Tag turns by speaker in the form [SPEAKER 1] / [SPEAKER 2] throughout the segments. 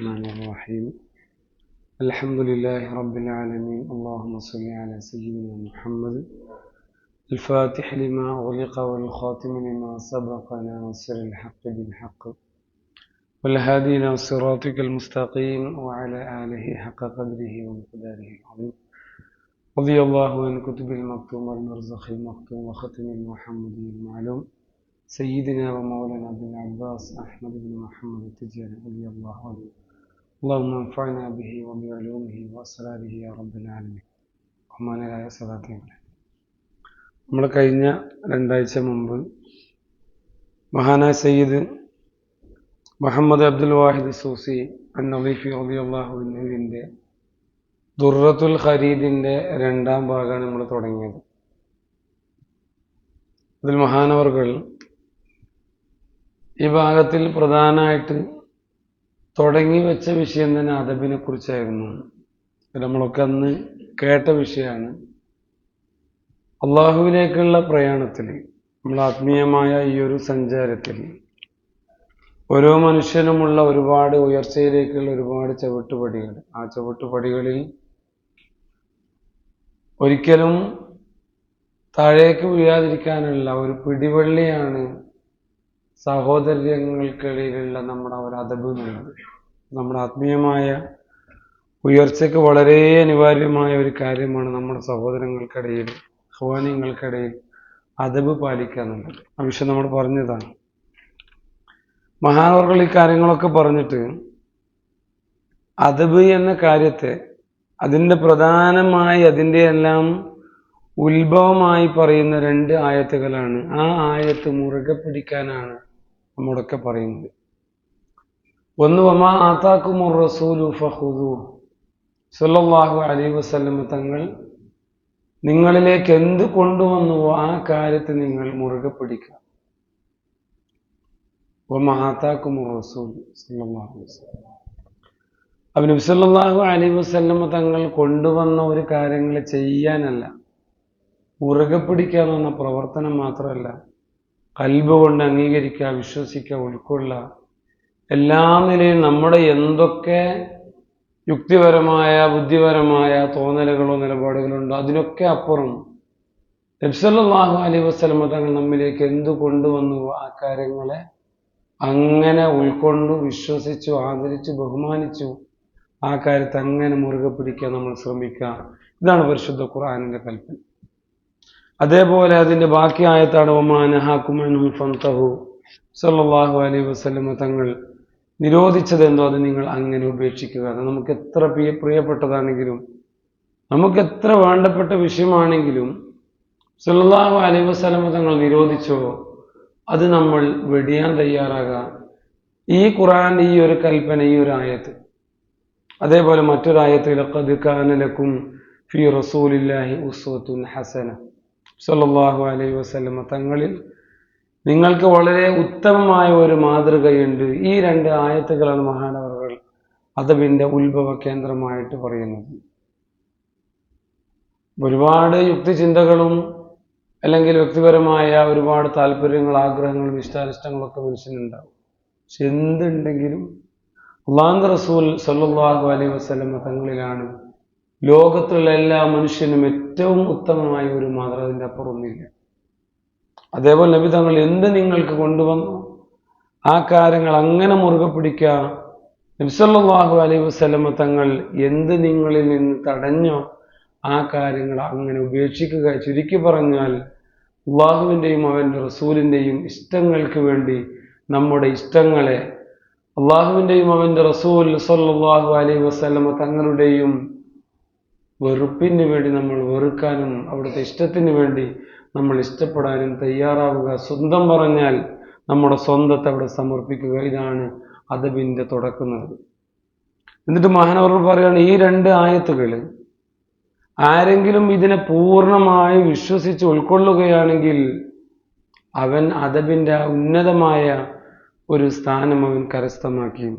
[SPEAKER 1] الرحمن الرحيم. الحمد لله رب العالمين. اللهم صل على سيدنا محمد. الفاتح لما أغلق والخاتم لما سبق ناصر الحق بالحق. والهادي إلى صراطك المستقيم وعلى آله حق قدره ومقداره العظيم. رضي الله عن كتب المكتوم والمرزخ المكتوم وختم المحمدي المعلوم. سيدنا ومولانا ابن العباس أحمد بن محمد التجاري رضي الله عنه. اللهم انفعنا به وبعلومه وأسراره يا رب العالمين ബഹുമാനരായ സദാത്യങ്ങളെ നമ്മൾ കഴിഞ്ഞ രണ്ടാഴ്ച മുമ്പ് മഹാനായ സയ്യിദ് മുഹമ്മദ് അബ്ദുൽ വാഹിദ് സൂസി അന്നീഫി അള്ളാഹുവിൻ്റെ ദുർറത്തുൽ ഖരീദിൻ്റെ രണ്ടാം ഭാഗമാണ് നമ്മൾ തുടങ്ങിയത് അതിൽ മഹാനവർകൾ ഈ ഭാഗത്തിൽ പ്രധാനമായിട്ട് തുടങ്ങി വെച്ച വിഷയം തന്നെ അദബിനെ കുറിച്ചായിരുന്നു. നമ്മളൊക്കെ അന്ന് കേട്ട വിഷയമാണ്. അള്ളാഹുവിലേക്കുള്ള പ്രയാണത്തിൽ നമ്മൾ ആത്മീയമായ ഈ ഒരു സഞ്ചാരത്തിൽ ഓരോ മനുഷ്യനുമുള്ള ഒരുപാട് ഉയർച്ചയിലേക്കുള്ള ഒരുപാട് ചവിട്ടുപടികൾ. ആ ചവിട്ടുപടികളിൽ ഒരിക്കലും താഴേക്ക് വീഴാതിരിക്കാനുള്ള ഒരു പിടിവള്ളിയാണ് സഹോദര്യങ്ങൾക്കിടയിലുള്ള നമ്മുടെ ഒരു അതബ് എന്നുള്ളത്. നമ്മുടെ ആത്മീയമായ ഉയർച്ചയ്ക്ക് വളരെ അനിവാര്യമായ ഒരു കാര്യമാണ് നമ്മുടെ സഹോദരങ്ങൾക്കിടയിൽ ഹ്വാനിങ്ങൾക്കിടയിൽ അതബ് പാലിക്കുക എന്നുള്ളത്. ആ വിഷയം നമ്മൾ പറഞ്ഞതാണ്. മഹാനവർകൾ ഈ കാര്യങ്ങളൊക്കെ പറഞ്ഞിട്ട് അതബ് എന്ന കാര്യത്തെ അതിന്റെ പ്രധാനമായി അതിന്റെ എല്ലാം ഉത്ഭവമായി പറയുന്ന രണ്ട് ആയത്തുകളാണ്. ആ ആയത്ത് മുറുകെ പിടിക്കാനാണ് നമ്മോടൊക്കെ പറയുന്നത്. ഒന്ന് വമാ റസൂലു ഫഹുദു സല്ലല്ലാഹു അലൈഹി വസല്ലം തങ്ങൾ നിങ്ങളിലേക്ക് എന്ത് കൊണ്ടുവന്നുവോ ആ കാര്യത്തെ നിങ്ങൾ മുറുകെ പിടിക്കുക. അപ്പൊ നബി സല്ലല്ലാഹു അലൈഹി വസല്ലം തങ്ങൾ കൊണ്ടുവന്ന ഒരു കാര്യങ്ങൾ ചെയ്യാനല്ല മുറുകെ പിടിക്കുക വന്ന പ്രവർത്തനം മാത്രമല്ല കൽബ് കൊണ്ട് അംഗീകരിക്കുക വിശ്വസിക്കുക ഉൾക്കൊള്ളുക. എല്ലാ നിലയും നമ്മുടെ എന്തൊക്കെ യുക്തിപരമായ ബുദ്ധിപരമായ തോന്നലുകളോ നിലപാടുകളോ ഉണ്ടോ അതിനൊക്കെ അപ്പുറം നബ്സല്ലാഹു അലൈഹി വസ്ലമ തങ്ങൾ നമ്മിലേക്ക് എന്തു കൊണ്ടുവന്നു ആ കാര്യങ്ങളെ അങ്ങനെ ഉൾക്കൊണ്ടു വിശ്വസിച്ചു ആദരിച്ചു ബഹുമാനിച്ചു ആ കാര്യത്തെ അങ്ങനെ മുറുകെ പിടിക്കാൻ നമ്മൾ ശ്രമിക്കുക. ഇതാണ് പരിശുദ്ധ ഖുർആാനിന്റെ കൽപ്പന. അതേപോലെ അതിന്റെ ബാക്കി ആയത്താണ് ഒമാനഹാക്കുമൻഹു ഫന്തഹു സല്ലല്ലാഹു അലൈഹി വസല്ലമ തങ്ങൾ നിരോധിച്ചത് എന്തോ അത് നിങ്ങൾ അങ്ങനെ ഉപേക്ഷിക്കുക. അത് നമുക്ക് എത്ര പ്രിയ പ്രിയപ്പെട്ടതാണെങ്കിലും നമുക്ക് എത്ര വേണ്ടപ്പെട്ട വിഷയമാണെങ്കിലും സല്ലാഹു അലൈഹി വസ്ലമ തങ്ങൾ നിരോധിച്ചോ അത് നമ്മൾ വെടിയാൻ തയ്യാറാകാം. ഈ ഖുറാൻ ഈ ഒരു കൽപ്പന ഈ ഒരു ആയത്ത്. അതേപോലെ മറ്റൊരായത്തിൽ ലക്കും ഫി റസൂലില്ലാഹി ഉസ്വത്തുൻ ഹസന. സല്ലല്ലാഹു അലൈഹി വസ്ലമ തങ്ങളിൽ നിങ്ങൾക്ക് വളരെ ഉത്തമമായ ഒരു മാതൃകയുണ്ട്. ഈ രണ്ട് ആയത്തുകളാണ് മഹാനവറുകൾ അതവിന്റെ ഉത്ഭവ കേന്ദ്രമായിട്ട് പറയുന്നത്. ഒരുപാട് യുക്തിചിന്തകളും അല്ലെങ്കിൽ വ്യക്തിപരമായ ഒരുപാട് താല്പര്യങ്ങൾ ആഗ്രഹങ്ങളും ഇഷ്ടാനിഷ്ടങ്ങളൊക്കെ മനുഷ്യനുണ്ടാവും. പക്ഷെ എന്തുണ്ടെങ്കിലും അള്ളാഹ് റസൂൽ സല്ലാഹു അലൈഹി വസ്ലമ തങ്ങളിലാണ് ലോകത്തുള്ള എല്ലാ മനുഷ്യനും ഏറ്റവും ഉത്തമമായ ഒരു മാതൃക അതിന്റെ അപ്പുറമൊന്നുമില്ല. അതേപോലെ നബി തങ്ങൾ എന്ത് നിങ്ങൾക്ക് കൊണ്ടുവന്നു? ആ കാര്യങ്ങൾ അങ്ങനെ മുറുകെ പിടിക്കുക നബ്സല്ലാഹു അലൈഹി വസ്ലമ തങ്ങൾ എന്ത് നിങ്ങളിൽ നിന്ന് തടഞ്ഞോ ആ കാര്യങ്ങൾ അങ്ങനെ ഉപേക്ഷിക്കുക. ചുരുക്കി പറഞ്ഞാൽ അള്ളാഹുവിന്റെയും അവന്റെ റസൂലിന്റെയും ഇഷ്ടങ്ങൾക്ക് വേണ്ടി നമ്മുടെ ഇഷ്ടങ്ങളെ അള്ളാഹുവിന്റെയും അവന്റെ റസൂൽ സല്ലാഹു അലൈഹി വസ്ലമ തങ്ങളുടെയും വെറുപ്പിന് വേണ്ടി നമ്മൾ വെറുക്കാനും അവിടുത്തെ ഇഷ്ടത്തിന് വേണ്ടി നമ്മൾ ഇഷ്ടപ്പെടാനും തയ്യാറാവുക. സ്വന്തം പറഞ്ഞാൽ നമ്മുടെ സ്വന്തത്തെ അവിടെ സമർപ്പിക്കുക. ഇതാണ് അതബിന്റെ തുടക്കുന്നത്. എന്നിട്ട് മഹാനവർ പറയുകയാണ് ഈ രണ്ട് ആയത്തുകൾ ആരെങ്കിലും ഇതിനെ പൂർണമായി വിശ്വസിച്ച് ഉൾക്കൊള്ളുകയാണെങ്കിൽ അവൻ അതബിന്റെ ഉന്നതമായ ഒരു സ്ഥാനം അവൻ കരസ്ഥമാക്കി.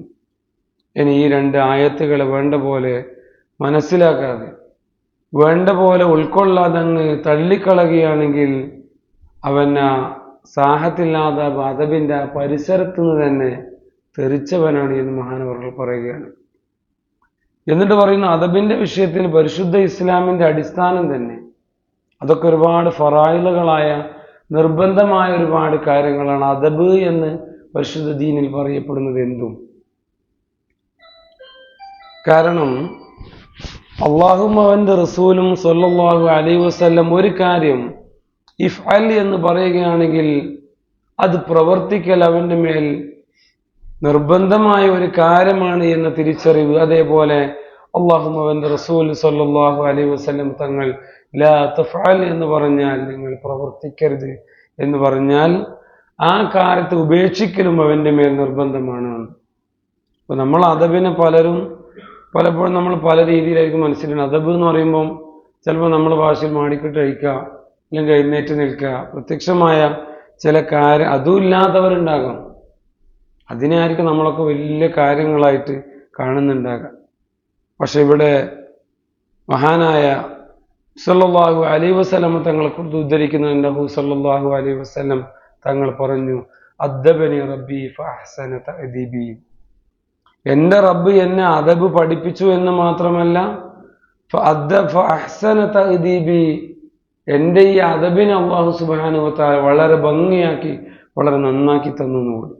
[SPEAKER 1] ഇനി ഈ രണ്ട് ആയത്തുകളെ വേണ്ട പോലെ മനസ്സിലാക്കാതെ വേണ്ട പോലെ ഉൾക്കൊള്ളാതങ്ങ് തള്ളിക്കളകയാണെങ്കിൽ അവൻ ആ സാഹത്തില്ലാതെ അതബിന്റെ ആ പരിസരത്ത് നിന്ന് തന്നെ തെറിച്ചവനാണ് എന്ന് മഹാനവർകൾ പറയുകയാണ്. എന്നിട്ട് പറയുന്ന അതബിന്റെ വിഷയത്തിൽ പരിശുദ്ധ ഇസ്ലാമിന്റെ അടിസ്ഥാനം തന്നെ അതൊക്കെ ഒരുപാട് ഫറായിലുകളായ നിർബന്ധമായ ഒരുപാട് കാര്യങ്ങളാണ് അദബ് എന്ന് പരിശുദ്ധ ദീനിൽ പറയപ്പെടുന്നത് എന്തും. കാരണം അള്ളാഹും അവന്റെ റസൂലും സൊല്ലാഹു അലൈ വസ്ല്ലം ഒരു കാര്യം ഇഫ് അൽ എന്ന് പറയുകയാണെങ്കിൽ അത് പ്രവർത്തിക്കൽ അവന്റെ മേൽ നിർബന്ധമായ ഒരു കാര്യമാണ് എന്ന തിരിച്ചറിവ്. അതേപോലെ അള്ളാഹും അവന്റെ റസൂൽ സൊല്ലാഹു അലൈ വസ്ല്ലം തങ്ങൾ ലാ എന്ന് പറഞ്ഞാൽ നിങ്ങൾ പ്രവർത്തിക്കരുത് എന്ന് പറഞ്ഞാൽ ആ കാര്യത്തെ ഉപേക്ഷിക്കലും അവന്റെ മേൽ നിർബന്ധമാണ്. അപ്പൊ നമ്മൾ അതവിനെ പലരും പലപ്പോഴും നമ്മൾ പല രീതിയിലായിരിക്കും മനസ്സിലാക്കുന്നത് അതബ് എന്ന് പറയുമ്പം ചിലപ്പോൾ നമ്മൾ ഭാഷയിൽ മാടിക്കിട്ട് കഴിക്കുക അല്ലെങ്കിൽ എഴുന്നേറ്റ് നിൽക്കുക. പ്രത്യക്ഷമായ ചില കാര്യം അതും ഇല്ലാത്തവരുണ്ടാകാം അതിനായിരിക്കും നമ്മളൊക്കെ വലിയ കാര്യങ്ങളായിട്ട് കാണുന്നുണ്ടാകാം. പക്ഷെ ഇവിടെ മഹാനായ സല്ലാഹു അലൈഹി വസല്ലം തങ്ങളെ കുറിച്ച് ഉദ്ധരിക്കുന്നുണ്ട് ഹു സല്ലല്ലാഹു അലൈഹി വസല്ലം തങ്ങൾ പറഞ്ഞു അദ്ദബനി റബ്ബി ഫഹസന തഅദീബി എന്റെ റബ്ബ് എന്നെ അദബ് പഠിപ്പിച്ചു എന്ന് മാത്രമല്ല എന്റെ ഈ അതബിനെ അള്ളാഹു സുബ്ഹാനഹു വതആല വളരെ ഭംഗിയാക്കി വളരെ നന്നാക്കി തന്നു കൂടി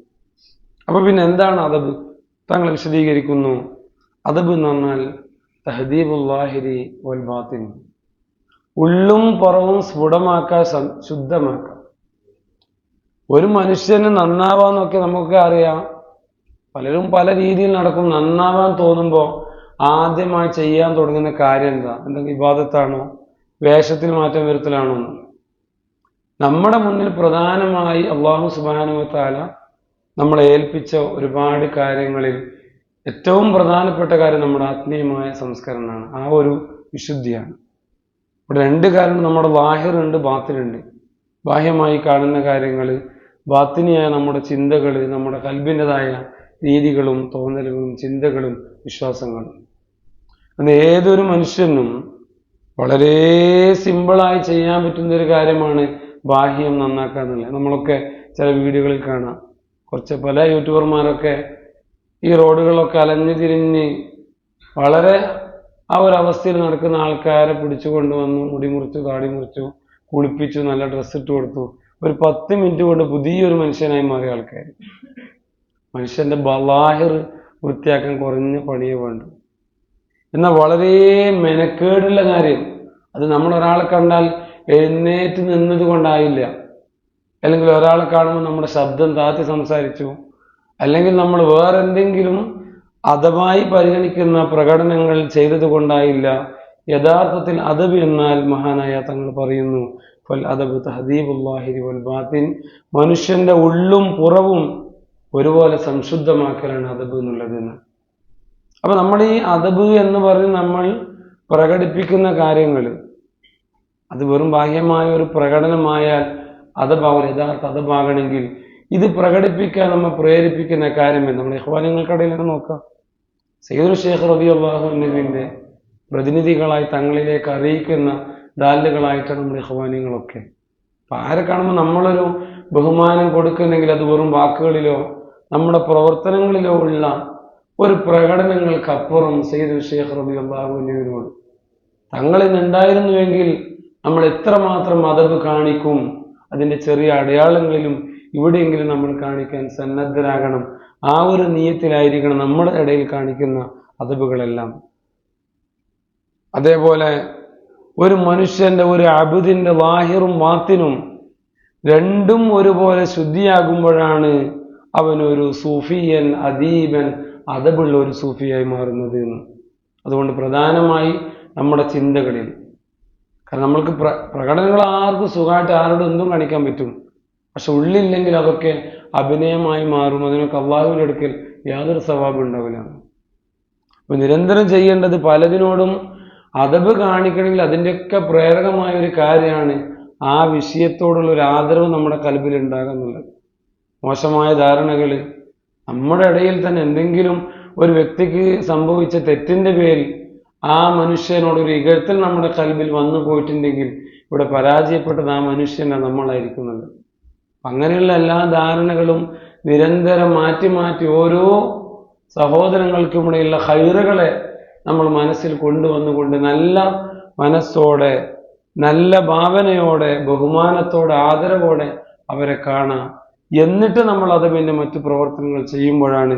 [SPEAKER 1] അപ്പൊ പിന്നെ എന്താണ് അതബ്? താങ്കൾ വിശദീകരിക്കുന്നു. അതബ് എന്ന് പറഞ്ഞാൽ തഹദീബുല്ലാഹിരി വൽ ബാത്തിൻ. ഉള്ളും പുറവും സ്ഫുടമാക്കാൻ ശുദ്ധമാക്കാം. ഒരു മനുഷ്യന് നന്നാവാന്നൊക്കെ നമുക്ക് അറിയാം. പലരും പല രീതിയിൽ നടക്കും. നന്നാവാൻ തോന്നുമ്പോൾ ആദ്യമായി ചെയ്യാൻ തുടങ്ങുന്ന കാര്യം എന്താ? എന്തെങ്കിലും വിവാദത്താണോ? വേഷത്തിൽ മാറ്റം വരുത്തലാണോ? നമ്മുടെ മുന്നിൽ പ്രധാനമായി അള്ളാഹു സുബാനുവത്താല നമ്മളെ ഏൽപ്പിച്ച ഒരുപാട് കാര്യങ്ങളിൽ ഏറ്റവും പ്രധാനപ്പെട്ട കാര്യം നമ്മുടെ ആത്മീയമായ സംസ്കരണമാണ്. ആ ഒരു വിശുദ്ധിയാണ്. ഇവിടെ രണ്ട് കാര്യങ്ങൾ നമ്മുടെ ലാഹിറുണ്ട് ബാത്തിലുണ്ട് ബാഹ്യമായി കാണുന്ന കാര്യങ്ങൾ ബാത്തിനിയായ നമ്മുടെ ചിന്തകൾ നമ്മുടെ കൽബിന്റെതായ രീതികളും തോന്നലുകളും ചിന്തകളും വിശ്വാസങ്ങളും. അത് ഏതൊരു മനുഷ്യനും വളരെ സിമ്പിളായി ചെയ്യാൻ പറ്റുന്ന ഒരു കാര്യമാണ് ബാഹ്യം നന്നാക്കുക എന്നുള്ളത് നമ്മളൊക്കെ ചില വീടുകളിൽ കാണാം. കുറച്ച് പല യൂട്യൂബർമാരൊക്കെ ഈ റോഡുകളൊക്കെ അലഞ്ഞു തിരിഞ്ഞ് വളരെ ആ ഒരു അവസ്ഥയിൽ നടക്കുന്ന ആൾക്കാരെ പിടിച്ചു കൊണ്ടുവന്നു മുടി മുറിച്ചു താടി മുറിച്ചു കുളിപ്പിച്ചു നല്ല ഡ്രസ്സ് ഇട്ട് കൊടുത്തു. ഒരു പത്ത് മിനിറ്റ് കൊണ്ട് പുതിയൊരു മനുഷ്യനായി മാറിയ ആൾക്കാർ മനുഷ്യന്റെ ബലാഹിർ വൃത്തിയാക്കാൻ കുറഞ്ഞ പണിയേ വേണ്ടു. എന്നാൽ വളരെ മെനക്കേടുള്ള കാര്യം അത് നമ്മൾ ഒരാളെ കണ്ടാൽ എഴുന്നേറ്റ് നിന്നത് കൊണ്ടായില്ല. അല്ലെങ്കിൽ ഒരാളെ കാണുമ്പോൾ നമ്മുടെ ശബ്ദം താത്തി സംസാരിച്ചു. അല്ലെങ്കിൽ നമ്മൾ വേറെന്തെങ്കിലും അതമായി പരിഗണിക്കുന്ന പ്രകടനങ്ങൾ ചെയ്തത് കൊണ്ടായില്ല. യഥാർത്ഥത്തിൽ അദബ് എന്നാൽ മഹാനായ തങ്ങൾ പറയുന്നു ഫൽ അദബ് തഹദീബുല്ലാഹിരി വൽ മനുഷ്യന്റെ ഉള്ളും പുറവും ഒരുപോലെ സംശുദ്ധമാക്കലാണ് അതബ് എന്നുള്ളതെന്ന്. അപ്പൊ നമ്മൾ ഈ അതബ് എന്ന് പറഞ്ഞ് നമ്മൾ പ്രകടിപ്പിക്കുന്ന കാര്യങ്ങൾ അത് വെറും ബാഹ്യമായ ഒരു പ്രകടനമായാൽ അതബാവും യഥാർത്ഥ അതബാകണമെങ്കിൽ ഇത് പ്രകടിപ്പിക്കാൻ നമ്മൾ പ്രേരിപ്പിക്കുന്ന കാര്യമേ നമ്മൾ ഇഹ്വാനങ്ങൾക്കിടയിൽ തന്നെ നോക്കാം സയ്യിദുൽ ഷേഖ് റബി അള്ളാഹുവിന്റെ പ്രതിനിധികളായി തങ്ങളിലേക്ക് അറിയിക്കുന്ന ദാലുകളായിട്ടാണ് നമ്മുടെ ഇഹ്വാനികളൊക്കെ അപ്പൊ ആരെ കാണുമ്പോൾ നമ്മളൊരു ബഹുമാനം കൊടുക്കുന്നെങ്കിൽ അത് വെറും വാക്കുകളിലോ നമ്മുടെ പ്രവർത്തനങ്ങളിലോ ഉള്ള ഒരു പ്രകടനങ്ങൾക്കപ്പുറം സെയ്ദ് ഷേഖ് റബി അള്ളാഹുവിനോട് തങ്ങളിൽ ഉണ്ടായിരുന്നുവെങ്കിൽ നമ്മൾ എത്രമാത്രം അതവ് കാണിക്കും അതിന്റെ ചെറിയ അടയാളങ്ങളിലും ഇവിടെയെങ്കിലും നമ്മൾ കാണിക്കാൻ സന്നദ്ധരാകണം. ആ ഒരു നീയത്തിലായിരിക്കണം നമ്മുടെ ഇടയിൽ കാണിക്കുന്ന അതവുകളെല്ലാം അതേപോലെ ഒരു മനുഷ്യന്റെ ഒരു അബുദിന്റെ വാഹിറും വാത്തിനും രണ്ടും ഒരുപോലെ ശുദ്ധിയാകുമ്പോഴാണ് അവനൊരു സൂഫിയൻ അദീബൻ അതബുള്ള ഒരു സൂഫിയായി മാറുന്നത് എന്ന്. അതുകൊണ്ട് പ്രധാനമായി നമ്മുടെ ചിന്തകളിൽ. കാരണം നമ്മൾക്ക് പ്ര പ്രകടനങ്ങൾ ആർക്കും സുഖമായിട്ട് ആരോടും എന്തും കാണിക്കാൻ പറ്റും. പക്ഷെ ഉള്ളില്ലെങ്കിൽ അതൊക്കെ അഭിനയമായി മാറും. അതിനൊക്കെ അള്ളാഹുവിന്റെ അടുക്കൽ യാതൊരു സ്വഭാവം ഉണ്ടാവില്ല. അപ്പൊ നിരന്തരം ചെയ്യേണ്ടത് പലതിനോടും അതബ് കാണിക്കണമെങ്കിൽ അതിന്റെയൊക്കെ പ്രേരകമായ ഒരു കാര്യമാണ് ആ വിഷയത്തോടുള്ള ഒരു ആദരവ് നമ്മുടെ കൽബിൽ ഉണ്ടാകുക എന്നുള്ളത് മോശമായ ധാരണകൾ നമ്മുടെ ഇടയിൽ തന്നെ എന്തെങ്കിലും ഒരു വ്യക്തിക്ക് സംഭവിച്ച തെറ്റിന്റെ പേരിൽ ആ മനുഷ്യനോട് ഒരു ഇകഴ്ത്തൽ നമ്മുടെ കൽബിൽ വന്നു പോയിട്ടുണ്ടെങ്കിൽ ഇവിടെ പരാജയപ്പെട്ടത് ആ മനുഷ്യനെ നമ്മളായിരിക്കുന്നത്. അങ്ങനെയുള്ള എല്ലാ ധാരണകളും നിരന്തരം മാറ്റി മാറ്റി ഓരോ സഹോദരങ്ങൾക്കും ഇടയിലുള്ള ഹൈറുകളെ നമ്മൾ മനസ്സിൽ കൊണ്ടുവന്നുകൊണ്ട് നല്ല മനസ്സോടെ നല്ല ഭാവനയോടെ ബഹുമാനത്തോടെ ആദരവോടെ അവരെ കാണാം. എന്നിട്ട് നമ്മൾ അത് പിന്നെ മറ്റു പ്രവർത്തനങ്ങൾ ചെയ്യുമ്പോഴാണ്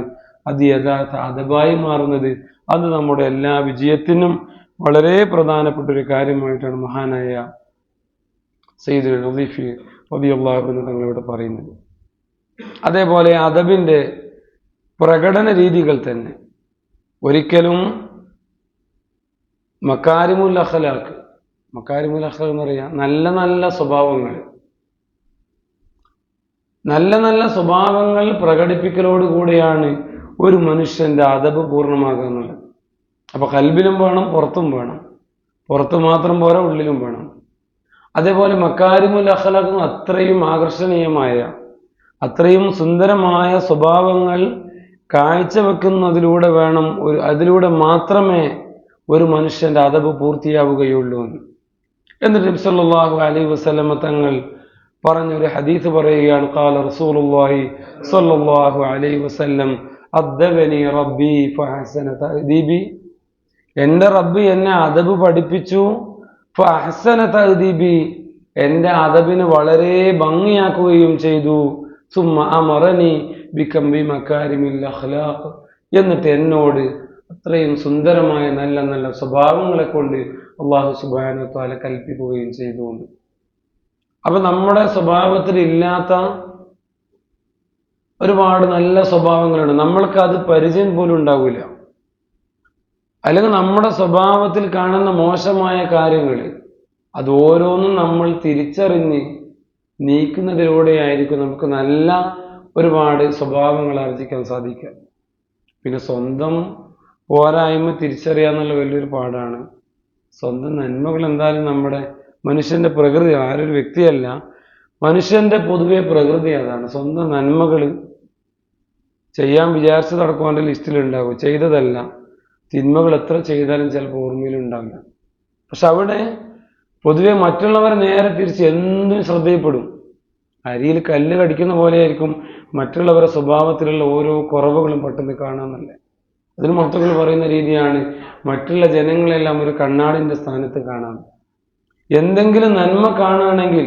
[SPEAKER 1] അത് യഥാർത്ഥ അതബായി മാറുന്നത്. അത് നമ്മുടെ എല്ലാ വിജയത്തിനും വളരെ പ്രധാനപ്പെട്ട ഒരു കാര്യമായിട്ടാണ് മഹാനായ സയ്യിദ് റദീഫി റബിയുള്ളാഹു എന്ന് തങ്ങളിവിടെ പറയുന്നത്. അതേപോലെ അദബിന്റെ പ്രകടന രീതികൾ തന്നെ. ഒരിക്കലും മക്കാരിമുൽ അഖലാക്ക് മക്കാരിമുൽ അഖലാഖ് എന്ന് പറയാം നല്ല നല്ല സ്വഭാവങ്ങൾ നല്ല നല്ല സ്വഭാവങ്ങൾ പ്രകടിപ്പിക്കലോടുകൂടിയാണ് ഒരു മനുഷ്യന്റെ അതബ് പൂർണമാകുന്നത്. അപ്പൊ കൽബിലും വേണം പുറത്തും വേണം. പുറത്ത് മാത്രം പോരാ ഉള്ളിലും വേണം. അതേപോലെ മക്കാരിമുൽ അഖലാഖ് അത്രയും ആകർഷണീയമായ അത്രയും സുന്ദരമായ സ്വഭാവങ്ങൾ കാഴ്ചവെക്കുന്നതിലൂടെ വേണം ഒരു അതിലൂടെ മാത്രമേ ഒരു മനുഷ്യന്റെ അതബ് പൂർത്തിയാവുകയുള്ളൂ എന്ന്. എന്നിട്ട് അലൈഹി വസല്ലമ തങ്ങൾ പറഞ്ഞൊരു ഹദീസ് പറയുകയാണ് കാല റസൂലുള്ളാഹി സ്വല്ലല്ലാഹു അലൈഹി വസല്ലം അദ്ദബനി റബ്ബി ഫഹസന തഅദീബി. എന്റെ റബ്ബ് എന്നെ അദബ് പഠിപ്പിച്ചു ഫഹസന തഅദീബി. എന്റെ അദബിനെ വളരെ ഭംഗിയാക്കുകയും ചെയ്തു. സുമ്മ അമറനി ബികംബി മക്കാരിമിൽ അഖ്ലാഖ്. എന്നിട്ട് എന്നോട് അത്രയും സുന്ദരമായ നല്ല നല്ല സ്വഭാവങ്ങളെ കൊണ്ട് അള്ളാഹു സുബാനത്താല താല കൽപ്പിക്കുകയും ചെയ്തുകൊണ്ട് അപ്പൊ നമ്മുടെ സ്വഭാവത്തിൽ ഇല്ലാത്ത ഒരുപാട് നല്ല സ്വഭാവങ്ങളുണ്ട്. നമ്മൾക്ക് അത് പരിചയം പോലും ഉണ്ടാവില്ല. അല്ലെങ്കിൽ നമ്മുടെ സ്വഭാവത്തിൽ കാണുന്ന മോശമായ കാര്യങ്ങൾ അത് ഓരോന്നും നമ്മൾ തിരിച്ചറിഞ്ഞ് നീക്കുന്നതിലൂടെയായിരിക്കും നമുക്ക് നല്ല ഒരുപാട് സ്വഭാവങ്ങൾ ആർജിക്കാൻ സാധിക്കുക. പിന്നെ സ്വന്തം പോരായ്മ തിരിച്ചറിയാന്നുള്ള വലിയൊരു പാടാണ് സ്വന്തം നന്മകൾ എന്തായാലും നമ്മുടെ മനുഷ്യന്റെ പ്രകൃതി ആരൊരു വ്യക്തിയല്ല. മനുഷ്യന്റെ പൊതുവെ പ്രകൃതി അതാണ്. സ്വന്തം നന്മകൾ ചെയ്യാൻ വിചാരിച്ചത് നടക്കുവാന്റെ അവന്റെ ലിസ്റ്റിലുണ്ടാവും ചെയ്തതല്ല. തിന്മകൾ എത്ര ചെയ്താലും ചിലപ്പോൾ ഓർമ്മയിലുണ്ടാവില്ല പക്ഷെ അവിടെ പൊതുവെ മറ്റുള്ളവരെ നേരെ തിരിച്ച് എന്തും ശ്രദ്ധയിൽപ്പെടും. അരിയിൽ കല്ല് കടിക്കുന്ന പോലെയായിരിക്കും മറ്റുള്ളവരുടെ സ്വഭാവത്തിലുള്ള ഓരോ കുറവുകളും പെട്ടെന്ന് കാണാമെന്നല്ലേ. അതിന് മൊത്തത്തിൽ പറയുന്ന രീതിയാണ് മറ്റുള്ള ജനങ്ങളെല്ലാം ഒരു കണ്ണാടിന്റെ സ്ഥാനത്ത് കാണാം. എന്തെങ്കിലും നന്മ കാണുകയാണെങ്കിൽ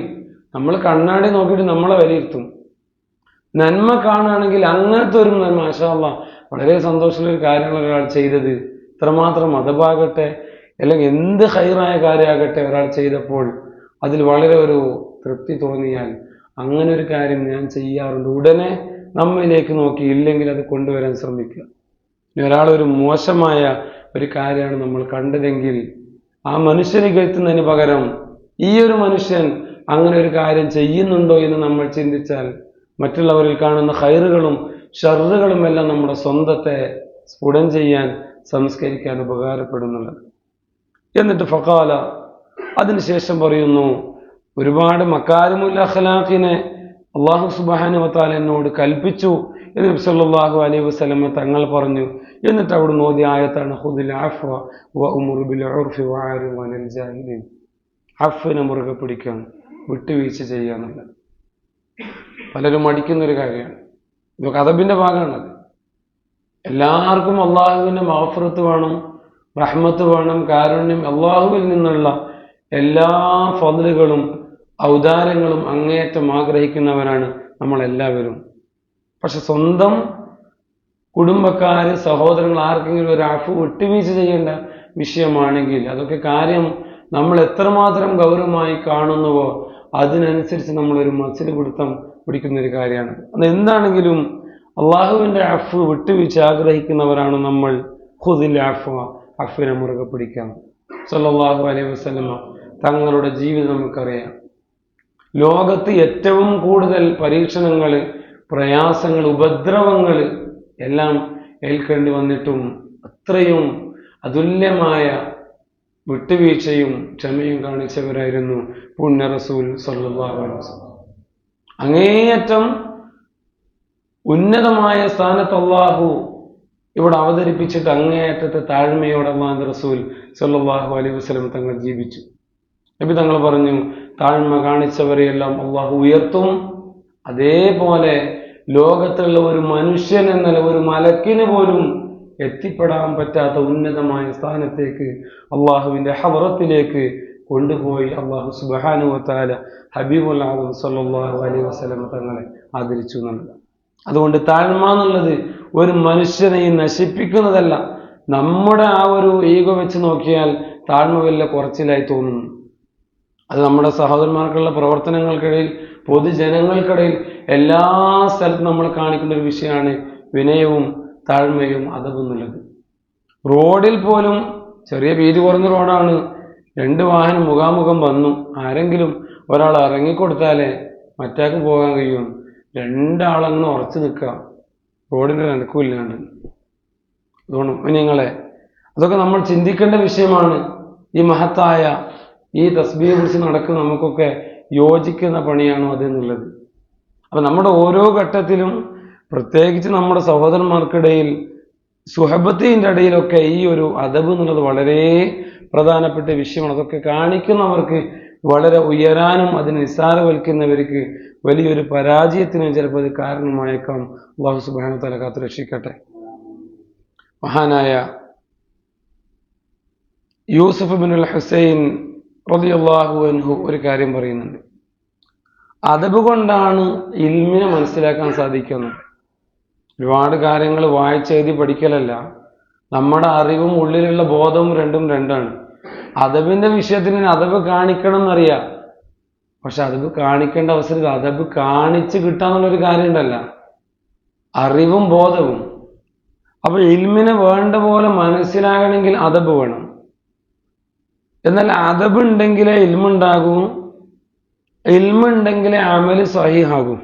[SPEAKER 1] നമ്മൾ കണ്ണാടി നോക്കിയിട്ട് നമ്മളെ വിലയിരുത്തും. നന്മ കാണുകയാണെങ്കിൽ അങ്ങനത്തെ ഒരു നന്മ മാഷാല്ല വളരെ സന്തോഷമുള്ള കാര്യങ്ങൾ ഒരാൾ ചെയ്തത്. ഇത്രമാത്രം മതമാകട്ടെ അല്ലെങ്കിൽ എന്ത് ഹൈറായ കാര്യമാകട്ടെ ഒരാൾ ചെയ്തപ്പോൾ അതിൽ വളരെ ഒരു തൃപ്തി തോന്നിയാൽ അങ്ങനെ ഒരു കാര്യം ഞാൻ ചെയ്യാറുണ്ട്. ഉടനെ നമ്മിലേക്ക് നോക്കി ഇല്ലെങ്കിൽ അത് കൊണ്ടുവരാൻ ശ്രമിക്കുക. ഇനി ഒരാൾ ഒരു മോശമായ ഒരു കാര്യമാണ് നമ്മൾ കണ്ടതെങ്കിൽ ആ മനുഷ്യനെ കേൾക്കുന്നതിന് പകരം ഈ ഒരു മനുഷ്യൻ അങ്ങനെ ഒരു കാര്യം ചെയ്യുന്നുണ്ടോ എന്ന് നമ്മൾ ചിന്തിച്ചാൽ മറ്റുള്ളവരിൽ കാണുന്ന ഹൈറുകളും ഷർറുകളും എല്ലാം നമ്മുടെ സ്വന്തത്തെ സ്ഫുടം ചെയ്യാൻ സംസ്കരിക്കാൻ ഉപകാരപ്പെടുന്നുള്ളത്. എന്നിട്ട് ഫക്കാല അതിനുശേഷം പറയുന്നു ഒരുപാട് മക്കാരുമുല്ല അഖലാഖിനെ അള്ളാഹു സുബാനുവത്താൽ എന്നോട് കൽപ്പിച്ചു. എന്ന് നബി സല്ലല്ലാഹു അലൈഹി വസല്ലമ തങ്ങൾ പറഞ്ഞു എന്നിട്ട് അവിടെ നോതി ആയത്താണ് ഹുദിൽ ബിൽ ഉർഫി മുറുകെ പിടിക്കാൻ വിട്ടുവീഴ്ച ചെയ്യുക എന്നുള്ളത്. പലരും മടിക്കുന്ന ഒരു കാര്യമാണ് ഇതൊക്കെ അതബിന്റെ ഭാഗമാണത് എല്ലാവർക്കും അള്ളാഹുവിന്റെ മാഫ്രത്ത് വേണം റഹ്മത്ത് വേണം കാരുണ്യം അള്ളാഹുവിൽ നിന്നുള്ള എല്ലാ ഫതിലുകളും ഔദാരങ്ങളും അങ്ങേയറ്റം ആഗ്രഹിക്കുന്നവരാണ് നമ്മളെല്ലാവരും. പക്ഷെ സ്വന്തം കുടുംബക്കാർ സഹോദരങ്ങൾ ആർക്കെങ്കിലും ഒരു അഫു വിട്ടുവീഴ്ച ചെയ്യേണ്ട വിഷയമാണെങ്കിൽ അതൊക്കെ കാര്യം നമ്മൾ എത്രമാത്രം ഗൗരവമായി കാണുന്നുവോ അതിനനുസരിച്ച് നമ്മളൊരു മസിൽ പിടുത്തം പിടിക്കുന്ന ഒരു കാര്യമാണ്. അത് എന്താണെങ്കിലും അള്ളാഹുവിന്റെ അഫ് വിട്ടുവീഴ്ച ആഗ്രഹിക്കുന്നവരാണ് നമ്മൾ. ഹുദിൽ അഫ അഫിനെ മുറുകെ പിടിക്കാം. സല്ലല്ലാഹു അലൈഹി വസ്ലമ തങ്ങളുടെ ജീവിതം നമുക്കറിയാം. ലോകത്ത് ഏറ്റവും കൂടുതൽ പരീക്ഷണങ്ങൾ പ്രയാസങ്ങൾ ഉപദ്രവങ്ങൾ എല്ലാം ഏൽക്കേണ്ടി വന്നിട്ടും അത്രയും അതുല്യമായ വിട്ടുവീഴ്ചയും ക്ഷമയും കാണിച്ചവരായിരുന്നു പുണ്യ റസൂൽ വസല്ലം. അങ്ങേയറ്റം ഉന്നതമായ സ്ഥാനത്ത് അള്ളാഹു ഇവിടെ അവതരിപ്പിച്ചിട്ട് അങ്ങേയറ്റത്തെ താഴ്മയോടെ അള്ളാഹു റസൂൽ സല്ലാഹു അലൈഹി വസ്ലം തങ്ങൾ ജീവിച്ചു. നബി തങ്ങൾ പറഞ്ഞു താഴ്മ കാണിച്ചവരെയെല്ലാം അള്ളാഹു ഉയർത്തും. അതേപോലെ ലോകത്തുള്ള ഒരു മനുഷ്യൻ എന്നല്ല ഒരു മലക്കിന് പോലും എത്തിപ്പെടാൻ പറ്റാത്ത ഉന്നതമായ സ്ഥാനത്തേക്ക് അള്ളാഹുവിന്റെ ഹവറത്തിലേക്ക് കൊണ്ടുപോയി അള്ളാഹു സുബാനുവത്താല ഹബീബുൽ ആദം സല്ലാഹു അലൈഹി വസ്ലം തങ്ങളെ ആദരിച്ചു എന്നുള്ളത്. അതുകൊണ്ട് താഴ്മ എന്നുള്ളത് ഒരു മനുഷ്യനെ നശിപ്പിക്കുന്നതല്ല. നമ്മുടെ ആ ഒരു ഈഗോ വെച്ച് നോക്കിയാൽ താഴ്മ വല്ല കുറച്ചിലായി തോന്നുന്നു. അത് നമ്മുടെ സഹോദരന്മാർക്കുള്ള പ്രവർത്തനങ്ങൾക്കിടയിൽ പൊതുജനങ്ങൾക്കിടയിൽ എല്ലാ സ്ഥലത്തും നമ്മൾ കാണിക്കുന്ന ഒരു വിഷയമാണ് വിനയവും താഴ്മയും അതവും എന്നുള്ളത്. റോഡിൽ പോലും ചെറിയ വീതി കുറഞ്ഞ റോഡാണ്. രണ്ട് വാഹനം മുഖാമുഖം വന്നു. ആരെങ്കിലും ഒരാൾ ഇറങ്ങിക്കൊടുത്താലേ മറ്റാൾക്ക് പോകാൻ കഴിയും. രണ്ടാളങ്ങനെ ഉറച്ചു നിൽക്കുക. റോഡിന്റെ നനക്കുമില്ലാണ്ട് അതുകൊണ്ട് നിങ്ങളെ അതൊക്കെ നമ്മൾ ചിന്തിക്കേണ്ട വിഷയമാണ്. ഈ മഹത്തായ ഈ തസ്ബീർ കുറിച്ച് നടക്കുന്ന നമുക്കൊക്കെ യോജിക്കുന്ന പണിയാണോ അതെന്നുള്ളത്. അപ്പൊ നമ്മുടെ ഓരോ ഘട്ടത്തിലും പ്രത്യേകിച്ച് നമ്മുടെ സഹോദരന്മാർക്കിടയിൽ സുഹബത്തിന്റെ ഇടയിലൊക്കെ ഈ ഒരു അദബ് എന്നുള്ളത് വളരെ പ്രധാനപ്പെട്ട വിഷയമാണ്. അതൊക്കെ കാണിക്കുന്നവർക്ക് വളരെ ഉയരാനും അതിനെ നിസ്സാരവൽക്കുന്നവർക്ക് വലിയൊരു പരാജയത്തിനും ചിലപ്പോൾ അത് കാരണമായേക്കാം. അള്ളാഹു സുബാന തല കാത്ത് രക്ഷിക്കട്ടെ. മഹാനായ യൂസഫ് ബിൻ ഹുസൈൻ റളിയല്ലാഹു അൻഹു ഒരു കാര്യം പറയുന്നുണ്ട്. അതബ് കൊണ്ടാണ് ഇൽമിനെ മനസ്സിലാക്കാൻ സാധിക്കുന്നത്. ഒരുപാട് കാര്യങ്ങൾ വായിച്ചെഴുതി പഠിക്കലല്ല. നമ്മുടെ അറിവും ഉള്ളിലുള്ള ബോധവും രണ്ടും രണ്ടാണ്. അതബിന്റെ വിഷയത്തിന് അതബ് കാണിക്കണം എന്നറിയാം പക്ഷെ അതബ് കാണിക്കേണ്ട അവസരത്തിൽ അതബ് കാണിച്ച് കിട്ടാന്നുള്ളൊരു കാര്യം ഉണ്ടല്ല അറിവും ബോധവും. അപ്പൊ ഇൽമിനെ വേണ്ട പോലെ മനസ്സിലാകണമെങ്കിൽ അതബ് വേണം. എന്നാൽ അതബ് ഉണ്ടെങ്കിലേ ഇൽമുണ്ടാകൂ. ഇൽമുണ്ടെങ്കിലേ അമൽ സഹിഹാകും.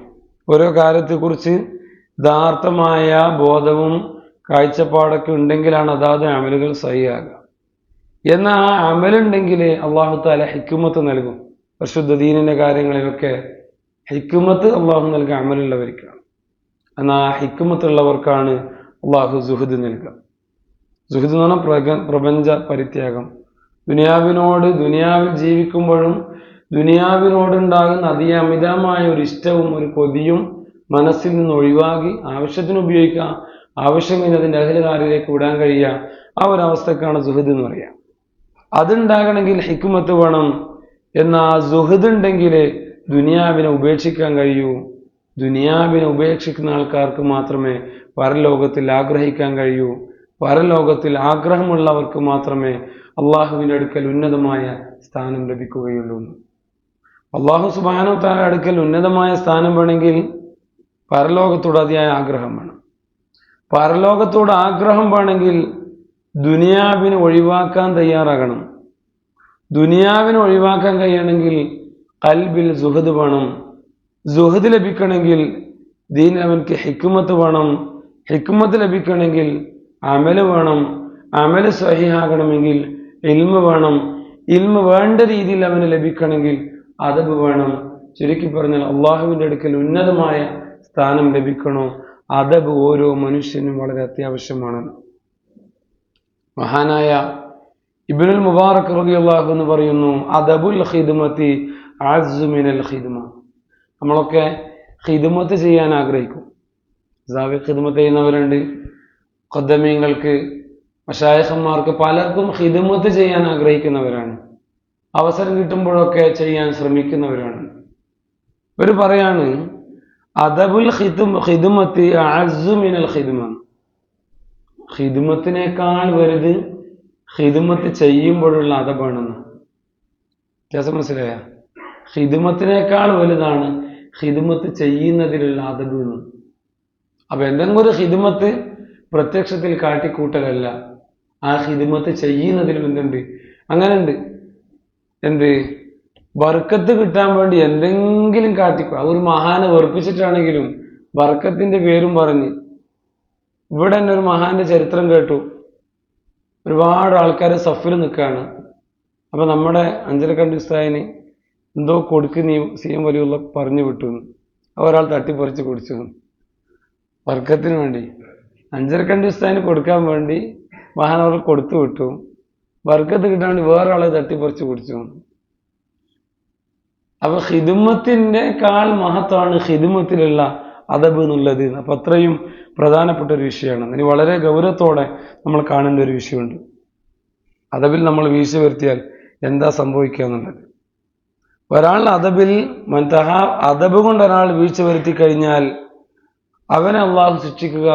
[SPEAKER 1] ഓരോ കാര്യത്തെക്കുറിച്ച് യഥാർത്ഥമായ ബോധവും കാഴ്ചപ്പാടൊക്കെ ഉണ്ടെങ്കിലാണ് അതാത് അമലുകൾ സഹിയാകുക എന്നാൽ ആ അമലുണ്ടെങ്കിൽ അള്ളാഹു താല ഹിക്കുമത്ത് നൽകും. പരിശുദ്ധ ദീനിന്റെ കാര്യങ്ങളിലൊക്കെ ഹിക്കുമത്ത് അള്ളാഹു നൽകുക അമലുള്ളവർക്കാണ് എന്നാൽ ആ ഹിക്കുമത്തുള്ളവർക്കാണ് അള്ളാഹു സുഹൃദ് നൽകുക. സുഹൃദ് എന്ന് പറഞ്ഞാൽ പ്രപഞ്ച പരിത്യാഗം. ദുനിയാവിനോട് ദുനിയാവിൽ ജീവിക്കുമ്പോഴും ദുനിയാവിനോടുണ്ടാകുന്ന അതിയമിതമായ ഒരു ഇഷ്ടവും ഒരു കൊതിയും മനസ്സിൽ നിന്ന് ഒഴിവാക്കി ആവശ്യത്തിന് ഉപയോഗിക്കുക ആവശ്യമില്ല അതിന്റെ അഖിലകാരിലേക്ക് വിടാൻ കഴിയുക ആ ഒരു അവസ്ഥക്കാണ് സുഹൃദ് എന്ന് പറയുക. അതുണ്ടാകണമെങ്കിൽ ഹിക്കുമത്ത് വേണം. എന്നാൽ സുഹൃദ് ഉണ്ടെങ്കിൽ ദുനിയാവിനെ ഉപേക്ഷിക്കാൻ കഴിയൂ. ദുനിയാവിനെ ഉപേക്ഷിക്കുന്ന ആൾക്കാർക്ക് മാത്രമേ പരലോകത്തിൽ ആഗ്രഹിക്കാൻ കഴിയൂ. പരലോകത്തിൽ ആഗ്രഹമുള്ളവർക്ക് മാത്രമേ അള്ളാഹുവിന്റെ അടുക്കൽ ഉന്നതമായ സ്ഥാനം ലഭിക്കുകയുള്ളൂ. അള്ളാഹു സുബാനോ താര അടുക്കൽ ഉന്നതമായ സ്ഥാനം വേണമെങ്കിൽ പരലോകത്തോട് അതിയായ ആഗ്രഹം വേണം. പരലോകത്തോട് ആഗ്രഹം വേണമെങ്കിൽ ദുനിയാവിനെ ഒഴിവാക്കാൻ തയ്യാറാകണം. ദുനിയാവിനെ ഒഴിവാക്കാൻ കഴിയണമെങ്കിൽ കൽബിൽ സുഹദ് വേണം. സുഹദ് ലഭിക്കണമെങ്കിൽ ദീൻ അവൻക്ക് ഹിക്കുമത്ത് വേണം. ഹിക്കുമത്ത് ലഭിക്കണമെങ്കിൽ അമൽ വേണം. അമൽ സഹിയാകണമെങ്കിൽ ഇൽമ വേണം. ഇൽമ വേണ്ട രീതിയിൽ അവന് ലഭിക്കണമെങ്കിൽ അതബ് വേണം. ചുരുക്കി പറഞ്ഞാൽ അള്ളാഹുവിന്റെ അടുക്കൽ ഉന്നതമായ സ്ഥാനം ലഭിക്കണോ? അതബ് ഓരോ മനുഷ്യനും വളരെ അത്യാവശ്യമാണ്. മഹാനായ ഇബിനുൽ മുബാറക് റബി അള്ളാഹു എന്ന് പറയുന്നു അദബുൽ ഹിദ്മത്തി ആസുമിനൽ ഹിദ്മ നമ്മളൊക്കെ ഹിദ്മത്ത് ചെയ്യാൻ ആഗ്രഹിക്കും. സാവി ഹിദ്മത്ത് ചെയ്യുന്നവരുണ്ട്. ഖദ്ദമീങ്ങൾക്ക് മഷായഹന്മാർക്ക് പലർക്കും ഹിദ്മത്ത് ചെയ്യാൻ ആഗ്രഹിക്കുന്നവരാണ്. അവസരം കിട്ടുമ്പോഴൊക്കെ ചെയ്യാൻ ശ്രമിക്കുന്നവരാണ്. ഒരു പറയാണ് അദബുൽ ഖിദും ഖിദ്മത്തി അസുമിനൽ ഖിദ്മ. ഹിദുമത്തിനേക്കാൾ വലുത് ഹിദുമത്ത് ചെയ്യുമ്പോഴുള്ള അതബാണെന്ന് വ്യത്യാസം മനസ്സിലായ? ഹിദുമത്തിനേക്കാൾ വലുതാണ് ഹിദുമത്ത് ചെയ്യുന്നതിലുള്ള അതബ് എന്ന് അപ്പൊ എന്തെങ്കിലും ഒരു ഹിദുമത്ത് പ്രത്യക്ഷത്തിൽ കാട്ടിക്കൂട്ടലല്ല. ആ ഹിദുമത്ത് ചെയ്യുന്നതിലും എന്തുണ്ട്? അങ്ങനെ ഉണ്ട് എന്ത്? ബർക്കത്ത് കിട്ടാൻ വേണ്ടി എന്തെങ്കിലും കാട്ടിക്കോ. ഒരു മഹാനെ വെറുപ്പിച്ചിട്ടാണെങ്കിലും ബർക്കത്തിന്റെ പേരും പറഞ്ഞ്. ഇവിടെ തന്നെ ഒരു മഹാന്റെ ചരിത്രം കേട്ടു. ഒരുപാട് ആൾക്കാർ സഫിൽ നിൽക്കുകയാണ്. അപ്പൊ നമ്മുടെ അഞ്ചരക്കണ്ടി ഉസ്താദിന് എന്തോ കൊടുക്കുന്ന സി എം വലിയുള്ള പറഞ്ഞു വിട്ടു ഒരാൾ തട്ടിപ്പറിച്ച് കുടിച്ചു. വർക്കത്തിന് വേണ്ടി. അഞ്ചരക്കണ്ടി ഉസ്താദിന് കൊടുക്കാൻ വേണ്ടി മഹാനവർ കൊടുത്തു വിട്ടു. വർക്കത്ത് കിട്ടാണ്ട് വേറെ ആളെ തട്ടിപ്പറിച്ച് കുടിച്ചു അപ്പൊ ഹിദുമത്തിന്റെ കാൾ മഹത്വമാണ് ഹിദുമത്തിലുള്ള അതബ് എന്നുള്ളത്. അപ്പൊ അത്രയും പ്രധാനപ്പെട്ട ഒരു വിഷയമാണ്. ഇനി വളരെ ഗൗരവത്തോടെ നമ്മൾ കാണേണ്ട ഒരു വിഷയമുണ്ട്. അതബിൽ നമ്മൾ വീഴ്ച വരുത്തിയാൽ എന്താ സംഭവിക്കുക എന്നുള്ളത്. ഒരാളുടെ അതബിൽ മറ്റഹ അതബ് കൊണ്ട് ഒരാൾ വീഴ്ച വരുത്തി കഴിഞ്ഞാൽ അവനെ അള്ളാഹു ശിക്ഷിക്കുക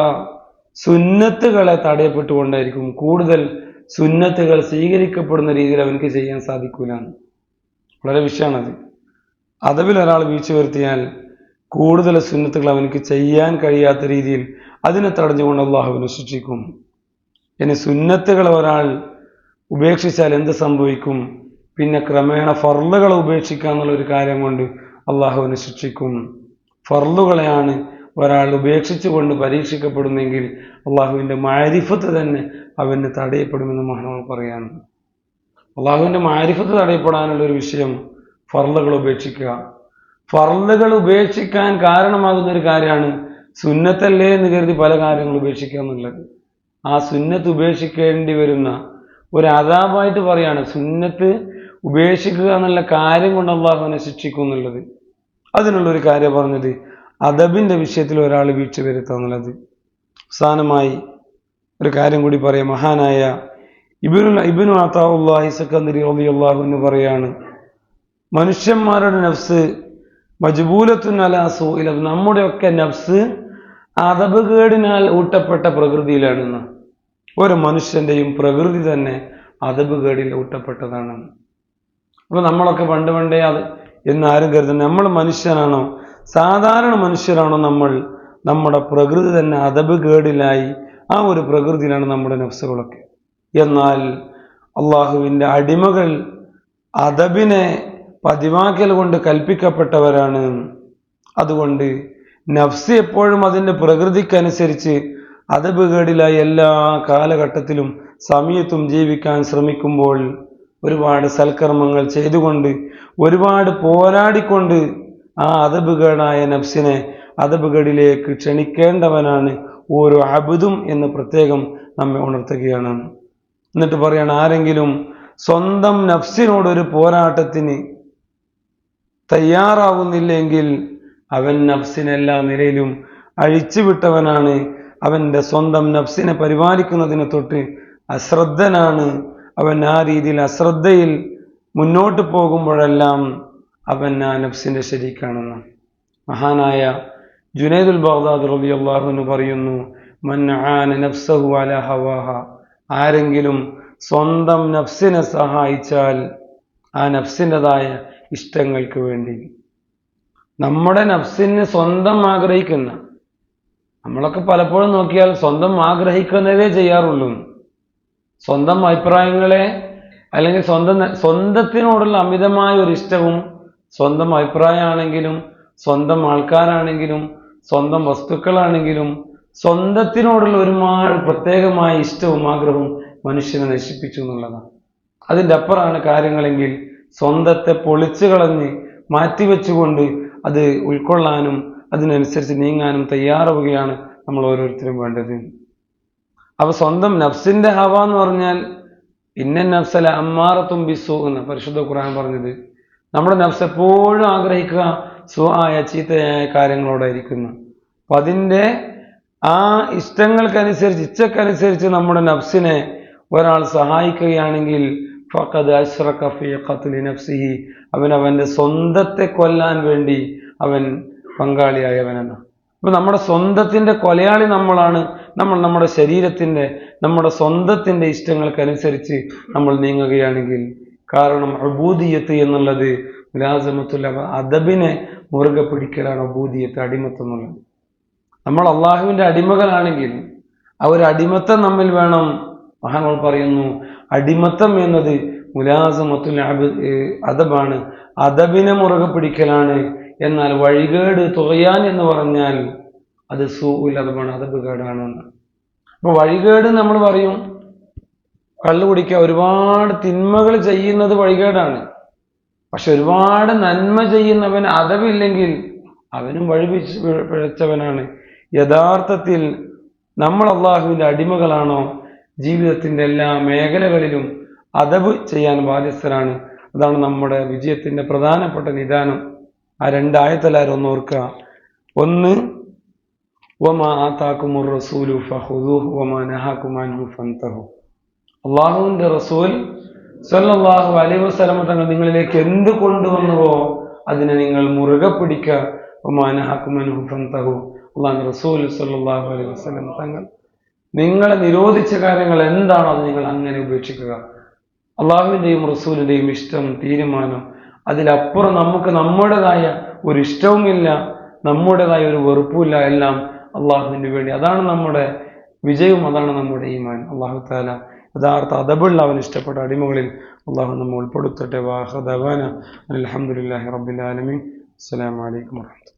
[SPEAKER 1] സുന്നത്തുകളെ തടയപ്പെട്ടുകൊണ്ടായിരിക്കും കൂടുതൽ സുന്നത്തുകൾ സ്വീകരിക്കപ്പെടുന്ന രീതിയിൽ അവനക്ക് ചെയ്യാൻ സാധിക്കൂല വളരെ വിഷയമാണത് അതവിൽ ഒരാൾ വീഴ്ച വരുത്തിയാൽ കൂടുതൽ സുന്നത്തുകൾ അവനക്ക് ചെയ്യാൻ കഴിയാത്ത രീതിയിൽ അതിനെ തടഞ്ഞുകൊണ്ട് അള്ളാഹുവിനെ ശിക്ഷിക്കും ഇനി സുന്നത്തുകൾ ഒരാൾ ഉപേക്ഷിച്ചാൽ എന്ത് സംഭവിക്കും? പിന്നെ ക്രമേണ ഫർളുകളെ ഉപേക്ഷിക്കുക എന്നുള്ള ഒരു കാര്യം കൊണ്ട് അള്ളാഹുവിനെ ശിക്ഷിക്കും ഫർളുകളെയാണ് ഒരാൾ ഉപേക്ഷിച്ചുകൊണ്ട് പരീക്ഷിക്കപ്പെടുന്നെങ്കിൽ അള്ളാഹുവിന്റെ മാരിഫത്ത് തന്നെ അവന് തടയപ്പെടുമെന്ന് മഹാനോൾ പറയാണ്. അള്ളാഹുവിന്റെ മാരിഫത്ത് തടയപ്പെടാനുള്ള ഒരു വിഷയം ഫർലുകൾ ഉപേക്ഷിക്കുക. ഫർലുകൾ ഉപേക്ഷിക്കാൻ കാരണമാകുന്ന ഒരു കാര്യമാണ് സുന്നത്തല്ലേ എന്ന് കരുതി പല കാര്യങ്ങളും ഉപേക്ഷിക്കുക എന്നുള്ളത്. ആ സുന്നത്ത് ഉപേക്ഷിക്കേണ്ടി വരുന്ന ഒരു അതാപായിട്ട് പറയാണ് സുന്നത്ത് ഉപേക്ഷിക്കുക എന്നുള്ള കാര്യം കൊണ്ട് അള്ളാഹുവിനെ ശിക്ഷിക്കും എന്നുള്ളത്. അതിനുള്ളൊരു കാര്യം പറഞ്ഞത് അദബിന്റെ വിഷയത്തിൽ ഒരാൾ വീഴ്ച വരുത്തുക എന്നുള്ളത് അവസാനമായി ഒരു കാര്യം കൂടി പറയാം. മഹാനായ ഇബിനു ഇബിനു അത്താഹി സക്കന്ദരി അള്ളാഹു എന്ന് പറയാണ് മനുഷ്യന്മാരുടെ നഫ്സ് മജ്ബൂലത്തുൻ അല ഇല നമ്മുടെയൊക്കെ നഫ്സ് അതബുകേടിനാൽ ഊട്ടപ്പെട്ട പ്രകൃതിയിലാണെന്ന്. ഓരോ മനുഷ്യന്റെയും പ്രകൃതി തന്നെ അതബുകേടിൽ ഊട്ടപ്പെട്ടതാണ്. അപ്പൊ നമ്മളൊക്കെ പണ്ട് പണ്ടേ അത് എന്ന് ആരും കരുതുന്നത് നമ്മൾ മനുഷ്യനാണോ? സാധാരണ മനുഷ്യരാണോ നമ്മൾ. നമ്മുടെ പ്രകൃതി തന്നെ അതബ് കേടിലായി ആ ഒരു പ്രകൃതിയിലാണ് നമ്മുടെ നഫ്സുകളൊക്കെ. എന്നാൽ അള്ളാഹുവിന്റെ അടിമകൾ അതബിനെ പതിവാക്കൽ കൊണ്ട് കൽപ്പിക്കപ്പെട്ടവരാണ്. അതുകൊണ്ട് നഫ്സ് എപ്പോഴും അതിന്റെ പ്രകൃതിക്കനുസരിച്ച് അതബുകേടിലായി എല്ലാ കാലഘട്ടത്തിലും സമയത്തും ജീവിക്കാൻ ശ്രമിക്കുമ്പോൾ ഒരുപാട് സൽക്കർമ്മങ്ങൾ ചെയ്തുകൊണ്ട് ഒരുപാട് പോരാടിക്കൊണ്ട് ആ അതബുകേടായ നഫ്സിനെ അതബുകേടിലേക്ക് ക്ഷണിക്കേണ്ടവനാണ് ഓരോ അബുദും എന്ന് പ്രത്യേകം നമ്മെ ഉണർത്തുകയാണ്. എന്നിട്ട് പറയാണ് ആരെങ്കിലും സ്വന്തം നഫ്സിനോടൊരു പോരാട്ടത്തിന് തയ്യാറാവുന്നില്ലെങ്കിൽ അവൻ നഫ്സിനെല്ലാ നിലയിലും അഴിച്ചുവിട്ടവനാണ്. അവന്റെ സ്വന്തം നഫ്സിനെ പരിപാലിക്കുന്നതിനെ തൊട്ട് അശ്രദ്ധനാണ്. അവൻ ആ രീതിയിൽ അശ്രദ്ധയിൽ മുന്നോട്ട് പോകുമ്പോഴെല്ലാം അവൻ ആ നഫ്സിന്റെ ശരിക്കാണെന്ന്. മഹാനായ ജുനൈദുൽ ബഗ്ദാദ് റബി അള്ളാഹുന്ന് പറയുന്നു മൻ ആന നഫ്സഹു അല ഹവാഹ. ആരെങ്കിലും സ്വന്തം നഫ്സിനെ സഹായിച്ചാൽ ആ നഫ്സിന്റെതായ ഇഷ്ടങ്ങൾക്ക് വേണ്ടി. നമ്മുടെ നഫ്സിന് സ്വന്തം ആഗ്രഹിക്കുന്ന നമ്മളൊക്കെ പലപ്പോഴും നോക്കിയാൽ സ്വന്തം ആഗ്രഹിക്കുന്നതേ ചെയ്യാറുള്ളൂ. സ്വന്തം അഭിപ്രായങ്ങളെ അല്ലെങ്കിൽ സ്വന്തം സ്വന്തത്തിനോടുള്ള അമിതമായ ഒരു ഇഷ്ടവും സ്വന്തം അഭിപ്രായമാണെങ്കിലും സ്വന്തം ആൾക്കാരാണെങ്കിലും സ്വന്തം വസ്തുക്കളാണെങ്കിലും സ്വന്തത്തിനോടുള്ള ഒരുപാട് പ്രത്യേകമായ ഇഷ്ടവും ആഗ്രഹവും മനുഷ്യനെ നശിപ്പിച്ചു എന്നുള്ളതാണ്. അതിന്റെ അപ്പുറമാണ് കാര്യങ്ങളെങ്കിൽ സ്വന്തത്തെ പൊളിച്ചു കളഞ്ഞ് മാറ്റിവെച്ചുകൊണ്ട് അത് ഉൾക്കൊള്ളാനും അതിനനുസരിച്ച് നീങ്ങാനും തയ്യാറാവുകയാണ് നമ്മൾ ഓരോരുത്തരും വേണ്ടത്. അപ്പൊ സ്വന്തം നഫ്സിന്റെ ഹവ എന്ന് പറഞ്ഞാൽ ഇന്ന നഫ്സല അമ്മാറത്തും ബിസു എന്ന് പരിശുദ്ധ ഖുർആൻ പറഞ്ഞത്. നമ്മുടെ നഫ്സ് എപ്പോഴും ആഗ്രഹിക്കുക സുഹായ ചീത്തയായ കാര്യങ്ങളോടായിരിക്കുന്നു. അപ്പൊ അതിന്റെ ആ ഇഷ്ടങ്ങൾക്കനുസരിച്ച് ഇച്ഛക്കനുസരിച്ച് നമ്മുടെ നഫ്സിനെ ഒരാൾ സഹായിക്കുകയാണെങ്കിൽ ഫഖദ് അഷ്റഖ ഫീ ഖത്ലി നഫ്സിഹി. അവൻ അവന്റെ സ്വന്തത്തെ കൊല്ലാൻ വേണ്ടി അവൻ പങ്കാളിയായവനെന്ന്. അപ്പൊ നമ്മുടെ സ്വന്തത്തിന്റെ കൊലയാളി നമ്മളാണ്. നമ്മൾ നമ്മുടെ ശരീരത്തിന്റെ നമ്മുടെ സ്വന്തത്തിന്റെ ഇഷ്ടങ്ങൾക്കനുസരിച്ച് നമ്മൾ നീങ്ങുകയാണെങ്കിൽ കാരണം അബൂദിയത്ത് എന്നുള്ളത് മുലാസമത്തുള്ള അദബിനെ മുറുകെ പിടിക്കലാണ് അബൂദിയത്ത് അടിമത്തം എന്നുള്ളത്. നമ്മൾ അള്ളാഹുവിന്റെ അടിമകളാണെങ്കിൽ ആ ഒരു അടിമത്തം നമ്മിൽ വേണം. മഹാങ്ങൾ പറയുന്നു അടിമത്തം എന്നത് മുലാസമത്തുൽ അദബാണ്. അദബിനെ മുറുകെ പിടിക്കലാണ്. എന്നാൽ വഴികേട് തുകയാൻ എന്ന് പറഞ്ഞാൽ അത് സൂൽ അദബാണ് അദബ് കേടാണ് അപ്പൊ വഴികേട് നമ്മൾ പറയും കള്ളു കുടിക്കുക ഒരുപാട് തിന്മകൾ ചെയ്യുന്നത് വഴികേടാണ്. പക്ഷെ ഒരുപാട് നന്മ ചെയ്യുന്നവൻ അതവില്ലെങ്കിൽ അവനും വഴി പിഴച്ചവനാണ്. യഥാർത്ഥത്തിൽ നമ്മൾ അള്ളാഹുവിന്റെ അടിമകളാണോ? ജീവിതത്തിന്റെ എല്ലാ മേഖലകളിലും അതവ് ചെയ്യാൻ ബാധ്യസ്ഥരാണ്. അതാണ് നമ്മുടെ വിജയത്തിന്റെ പ്രധാനപ്പെട്ട നിദാനം. ആ രണ്ടായത്തല്ലാരും ഒന്ന് ഓർക്കുക. ഒന്ന് വമാ ആതാക്കുമുർ റസൂലു ഫഹുദു വമാ നഹാകും അൻഹു ഫൻതഹു. അള്ളാഹുവിന്റെ റസൂൽ സല്ലാഹു അലൈ വസ്ലമ തങ്ങൾ നിങ്ങളിലേക്ക് എന്ത് കൊണ്ടുവന്നുവോ അതിനെ നിങ്ങൾ മുറുകെ പിടിക്കുക. അള്ളാഹു റസൂൽ സല്ലാഹു അലൈഹി വസല്ലം തങ്ങൾ നിങ്ങളെ നിരോധിച്ച കാര്യങ്ങൾ എന്താണോ അത് നിങ്ങൾ അങ്ങനെ ഉപേക്ഷിക്കുക. അള്ളാഹുവിന്റെയും റസൂലിന്റെയും ഇഷ്ടം തീരുമാനം. അതിലപ്പുറം നമുക്ക് നമ്മുടേതായ ഒരു ഇഷ്ടവുമില്ല നമ്മുടേതായ ഒരു വെറുപ്പുമില്ല എല്ലാം അള്ളാഹുവിന് വേണ്ടി. അതാണ് നമ്മുടെ വിജയവും അതാണ് നമ്മുടെ ഈമാൻ അള്ളാഹു താല യഥാർത്ഥ അതബുള്ള അവൻ ഇഷ്ടപ്പെട്ട അടിമകളിൽ അള്ളാഹു നമ്മൾ ഉൾപ്പെടുത്തട്ടെ. വാഹദവാന അലഹമുല്ലാഹി റബ്ബിൽ ആലമീൻ. അസ്സലാമു അലൈക്കും വർഹമത്തുള്ളാഹി